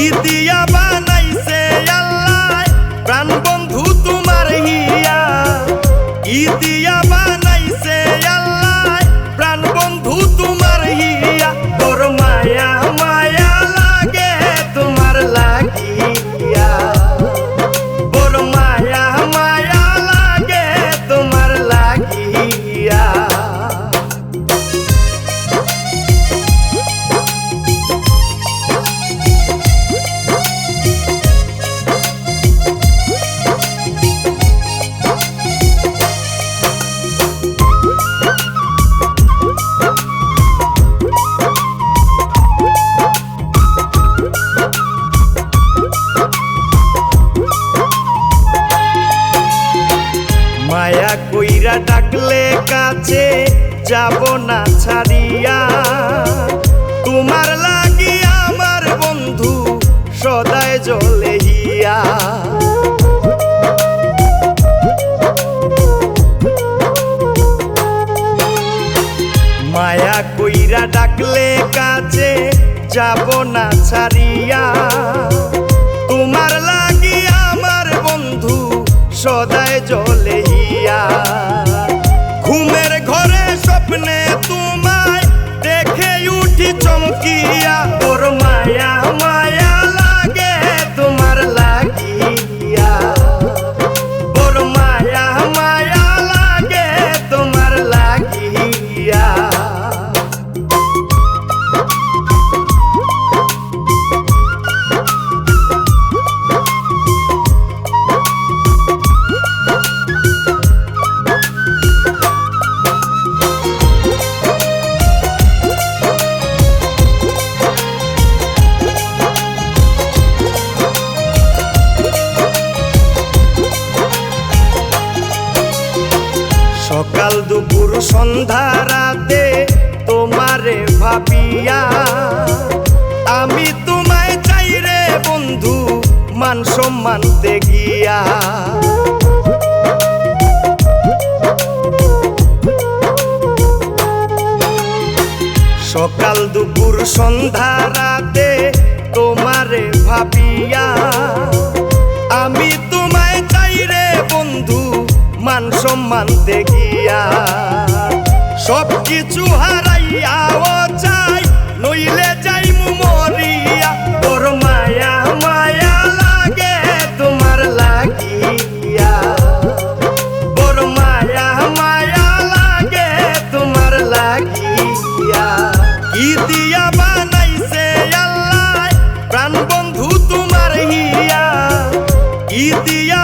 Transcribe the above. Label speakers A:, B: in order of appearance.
A: কি দিয়া বানাইছে আল্লাহ। প্রাণ কইরা ডাকলে কাছে যাব না ছাড়িয়া। তোমার লাগি আমার বন্ধু সদায় জলে হিয়া মায়া কইরা ডাকলে কাছে যাব না ছাড়িয়া। সকাল দুপুর সন্ধ্যা রাতে তোমারে ভাবিয়া, আমি তোমায় চাই রে বন্ধু, মান সম্মান গিয়া সকাল দুপুর সন্ধ্যা রাতে তোমারে ভাবিয়া, আমি সম্মান দেখিয়া। সব কিছু হারাইয়া ও চাই, নইলে যাই মরিয়া। তোর মায়া মায়া লাগে, তোমার লাগিয়া। তোর মায়া মায়া লাগে, তোমার লাগিয়া। কি দিয়া বানাইছে আল্লাহ? প্রাণ বন্ধু তোমার হিয়া। কি দিয়া